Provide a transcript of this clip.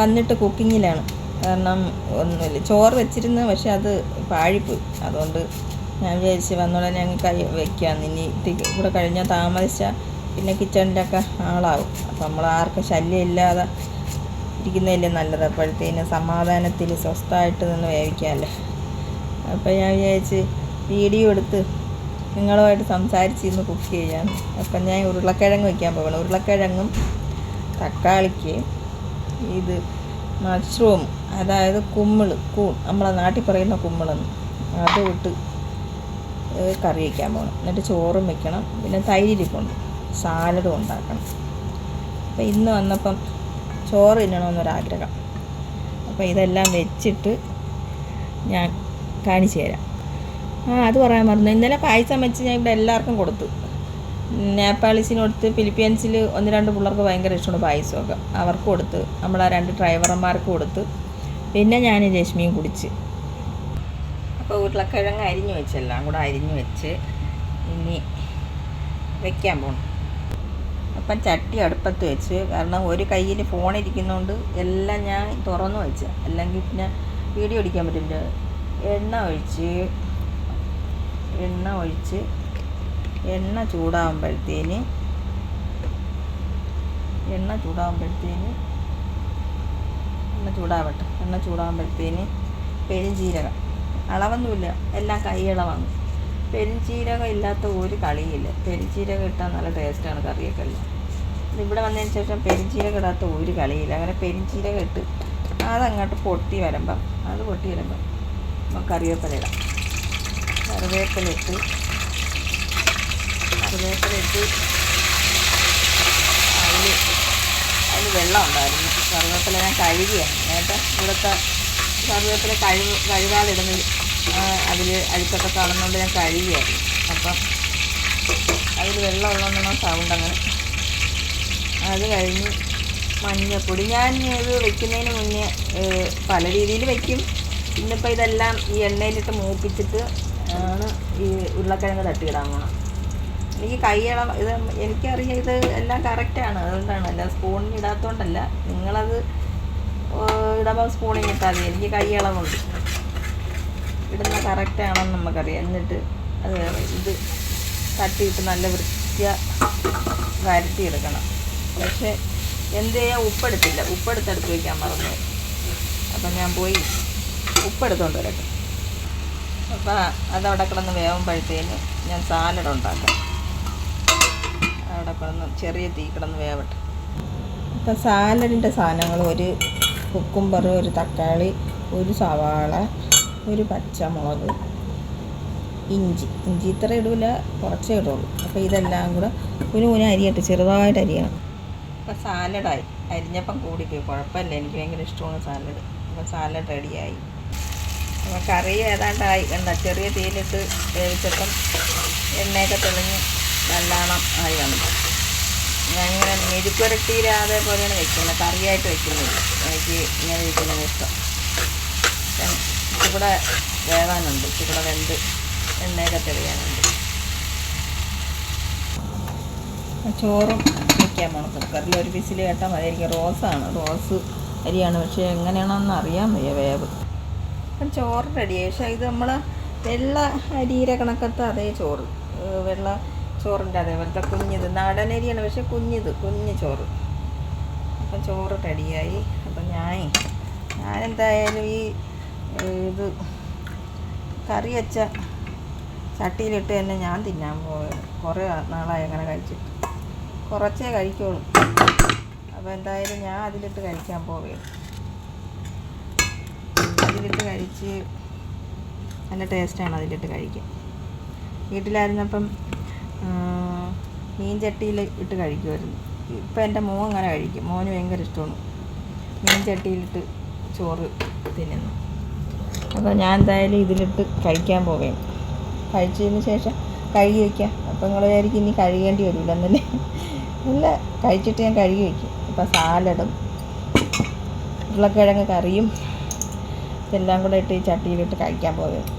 വന്നിട്ട് കുക്കിങ്ങിലാണ്. കാരണം ഒന്നുമില്ല. ചോറ് വെച്ചിരുന്നു പക്ഷെ അത് പാഴിപ്പോയി. അതുകൊണ്ട് ഞാൻ വിചാരിച്ച് വന്നോളെ ഞങ്ങൾ കൈ വെക്കാം. ഇനി ഇവിടെ കഴിഞ്ഞാൽ താമസിച്ചാൽ പിന്നെ കിച്ചണിലൊക്കെ ആളാവും. അപ്പം നമ്മൾ ആർക്കും ശല്യം ഇല്ലാതെ ഇരിക്കുന്നതല്ലേ നല്ലത്. അപ്പോഴത്തേന് സമാധാനത്തിൽ സ്വസ്ഥമായിട്ട് നിന്ന് വേവിക്കാമല്ലേ. അപ്പോൾ ഞാൻ വിചാരിച്ച് വീഡിയോ എടുത്ത് നിങ്ങളുമായിട്ട് സംസാരിച്ചിരുന്ന് കുക്ക് ചെയ്യാൻ അപ്പം ഞാൻ ഉരുളക്കിഴങ്ങ് വയ്ക്കാൻ പോകണം ഉരുളക്കിഴങ്ങും തക്കാളിക്ക് ഇത് മഷ്റൂം അതായത് കുമ്മിൾ കൂൺ നമ്മളെ നാട്ടിൽ പറയുന്ന കുമ്മിളെന്ന് അത് ഇട്ട് കറി വയ്ക്കാൻ പോകണം എന്നിട്ട് ചോറും വെക്കണം. പിന്നെ തൈരിരിപ്പുണ്ട് സാലഡും ഉണ്ടാക്കണം. അപ്പോൾ ഇന്ന് വന്നപ്പം ചോറ് തിന്നണമെന്നൊരാഗ്രഹം. അപ്പോൾ ഇതെല്ലാം വെച്ചിട്ട് ഞാൻ കാണിച്ചു തരാം. ആ അത് പറയാൻ മറന്നു. ഇന്നലെ പായസം വെച്ച് ഞാൻ ഇവിടെ എല്ലാവർക്കും കൊടുത്തു. നേപ്പാളീസിന് കൊടുത്ത് ഫിലിപ്പീൻസിൽ ഒന്ന് രണ്ട് പിള്ളേർക്ക് ഭയങ്കര ഇഷ്ടമാണ് പായസമൊക്കെ അവർക്ക് കൊടുത്ത് നമ്മളാ രണ്ട് ഡ്രൈവർമാർക്ക് കൊടുത്ത് പിന്നെ ഞാൻ രശ്മിയും കുടിച്ച്. അപ്പോൾ ഉരുളക്കിഴങ്ങ് അരിഞ്ഞ് വെച്ചെല്ലാം കൂടെ അരിഞ്ഞ് വെച്ച് ഇനി വെക്കാൻ പോകണം അപ്പം ചട്ടി അടുപ്പത്ത് വെച്ച് കാരണം ഒരു കയ്യിൽ ഫോൺ ഇരിക്കുന്നതുകൊണ്ട് എല്ലാം ഞാൻ തുറന്നു വെച്ച് അല്ലെങ്കിൽ പിന്നെ വീഡിയോ അടിക്കാൻ പറ്റില്ല. എണ്ണ ഒഴിച്ച് എണ്ണ ഒഴിച്ച് എണ്ണ ചൂടാകുമ്പോഴത്തേന് എണ്ണ ചൂടാകുമ്പോഴത്തേന് എണ്ണ ചൂടാവട്ടെ. എണ്ണ ചൂടാകുമ്പോഴത്തേന് പെരുംജീരകം. അളവൊന്നുമില്ല. എല്ലാം കൈയളവാണ്. പെരുംജീരകം ഇല്ലാത്ത ഒരു കളിയില്ല. പെരുംജീരകം ഇട്ടാൽ നല്ല ടേസ്റ്റാണ് കറിയൊക്കെ എല്ലാം. ഇവിടെ വന്നതിന് ശേഷം പെരുംജീരകം ഇടാത്ത ഒരു കളിയില്ല. അങ്ങനെ പെരുംജീരകം ഇട്ട് അതങ്ങോട്ട് പൊട്ടി വരുമ്പം അത് പൊട്ടി വരുമ്പം കറിവേപ്പില ഇടാം. കറിവേപ്പില ഇട്ട് കറിവേപ്പില ഇട്ട് അതിൽ അതിൽ വെള്ളം ഉണ്ടായിരുന്നു. കറിവേപ്പില ഞാൻ കഴുകിയാണ്. നേരത്തെ ഇവിടുത്തെ കറിവേപ്പില കഴുകി കഴുകാതെ ഇടുന്ന അതിൽ അഴുക്കൊക്കെ കളഞ്ഞുകൊണ്ട് ഞാൻ കഴുകിയായിരുന്നു. അപ്പം അതിൽ വെള്ളം ഉള്ളതുകൊണ്ടാണ് സൗണ്ട് അങ്ങനെ. അത് കഴിഞ്ഞ് മഞ്ഞപ്പൊടി. ഞാൻ ഇത് വെക്കുന്നതിന് മുന്നേ പല രീതിയിൽ വെക്കും. ഇന്നിപ്പോൾ ഇതെല്ലാം ഈ എണ്ണയിലിട്ട് മൂപ്പിച്ചിട്ട് ആണ് ഈ ഉരുളക്കിഴങ്ങ് തട്ടിയിടാൻ പോണം എനിക്ക് കൈയളവ് ഇത് എനിക്കറിയാം ഇത് എല്ലാം കറക്റ്റാണ് അതുകൊണ്ടാണ്. അല്ല സ്പൂണിന് ഇടാത്തതുകൊണ്ടല്ല നിങ്ങളത് ഇടുമ്പോൾ സ്പൂണിന് ഇട്ടാൽ മതി. എനിക്ക് കൈയളവുണ്ട്. ഇടുന്ന കറക്റ്റാണെന്ന് നമുക്കറിയാം. എന്നിട്ട് അത് ഇത് തട്ടിയിട്ട് നല്ല വൃത്തിയ വരട്ടിയെടുക്കണം. പക്ഷേ എന്ത് ചെയ്യാൻ ഉപ്പെടുത്തില്ല. ഉപ്പെടുത്തെടുത്ത് വയ്ക്കാൻ മറന്നു. അപ്പം ഞാൻ പോയി ഉപ്പെടുത്തോണ്ട് വരട്ടെ. അപ്പം അതവിടെ കിടന്ന് വേവുമ്പോഴത്തേന് ഞാൻ സാലഡ് ഉണ്ടാക്കാം. അവിടെ കിടന്ന് ചെറിയ തീ കിടന്ന് വേവട്ടെ. ഇപ്പം സാലഡിന്റെ സാധനങ്ങൾ ഒരു കുക്കുംബർ ഒരു തക്കാളി ഒരു സവാള ഒരു പച്ചമുളക് ഇഞ്ചി. ഇഞ്ചി ഇത്ര ഇടൂല കുറച്ചേ ഇടുള്ളൂ. അപ്പോൾ ഇതെല്ലാം കൂടെ ഒരു കുന അരിയട്ട് ചെറുതായിട്ട് അരിയണം. ഇപ്പം സാലഡായി. അരിഞ്ഞപ്പം കൂടിപ്പോയി. കുഴപ്പമില്ല. എനിക്ക് ഭയങ്കര ഇഷ്ടമാണ് സാലഡ്. അപ്പോൾ സാലഡ് റെഡിയായി. അപ്പോൾ കറി ഏതാണ്ടായി കണ്ട? ചെറിയ തീയിലിട്ട് വേവിച്ചപ്പം എണ്ണയൊക്കെ തെളിഞ്ഞ് നല്ലോണം ആയി വന്നു. ഞാനിങ്ങനെ മെഴുക്കുരട്ടീര അതേപോലെയാണ് വെക്കുന്നത്. കറിയായിട്ട് വെക്കുന്നത്. എനിക്ക് ഇങ്ങനെ ഇരിക്കുന്നത് ഇഷ്ടം. കൂടെ വേവാനുണ്ട്. ചൂടെ വെന്ത് എണ്ണയൊക്കെ തെളിയാനുണ്ട്. ചോറും വയ്ക്കാൻ പോണം. കുക്കറിൽ ഒരു വിസിൽ കേട്ടാൽ മതി. എനിക്ക് റോസാണ്. റോസ് അരിയാണ്. പക്ഷേ എങ്ങനെയാണെന്ന് അറിയാൻ വയ്യ വേവ്. അപ്പം ചോറ് റെഡിയായി. പക്ഷേ ഇത് നമ്മൾ വെള്ള അരിയുടെ കണക്കത്തെ അതേ ചോറ്. വെള്ള ചോറിന്റെ അതേപോലത്തെ കുഞ്ഞിത്. നാടൻ അരിയാണ് പക്ഷെ കുഞ്ഞിത് കുഞ്ഞ് ചോറ്. അപ്പം ചോറ് റെഡിയായി. അപ്പം ഞാൻ ഞാനെന്തായാലും ഈ ഇത് കറി വെച്ച ചട്ടിയിലിട്ട് തന്നെ ഞാൻ തിന്നാൻ പോയത് കുറേ നാളായി അങ്ങനെ കഴിച്ചിട്ട്. കുറച്ചേ കഴിക്കുള്ളൂ. അപ്പോൾ എന്തായാലും ഞാൻ അതിലിട്ട് കഴിക്കാൻ പോവുകയാണ്. അതിലിട്ട് കഴിച്ച് നല്ല ടേസ്റ്റാണ് അതിലിട്ട് കഴിക്കാൻ. വീട്ടിലായിരുന്നപ്പം മീൻ ചട്ടിയിൽ ഇട്ട് കഴിക്കുമായിരുന്നു. ഇപ്പം എന്റെ മോൻ അങ്ങനെ കഴിക്കും. മോന് ഭയങ്കര ഇഷ്ടമാണ്. മീൻ ചട്ടിയിലിട്ട് ചോറ് തിന്നുന്നു. അപ്പോൾ ഞാൻ എന്തായാലും ഇതിലിട്ട് കഴിക്കാൻ പോവുകയാണ് കഴിച്ചതിന് ശേഷം കഴുകി വയ്ക്കാം അപ്പോൾ നിങ്ങൾ വിചാരിക്കും ഇനി കഴുകേണ്ടി വരില്ല എന്നല്ലേ ഇല്ല കഴിച്ചിട്ട് ഞാൻ കഴുകി വയ്ക്കും ഇപ്പോൾ സാലഡും ഉരുളക്കിഴങ്ങ് കറിയും ഇതെല്ലാം കൂടെ ഇട്ട് ഈ ചട്ടിയിലിട്ട് കഴിക്കാൻ പോവുകയാണ്